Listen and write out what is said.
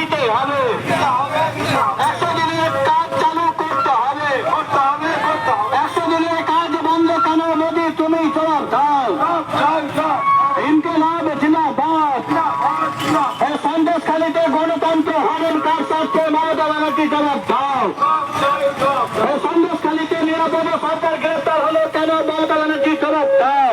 দিতে হবে। একশো দিনের কাজ চালু করতে হবে। একশো দিনের কাজ বন্ধ কেন মোদি, তুমি জবাব দাও ইনকলাব জিন্দাবাদ। সন্দেশখালীতে গণতন্ত্র হরণ কার স্বার্থে মমতা ব্যানার্জি জবাব দাও সন্দেশখালীতে নিরাপদে সরকার গ্রেপ্তার হলো কেন মমতা ব্যানার্জি জবাব দাও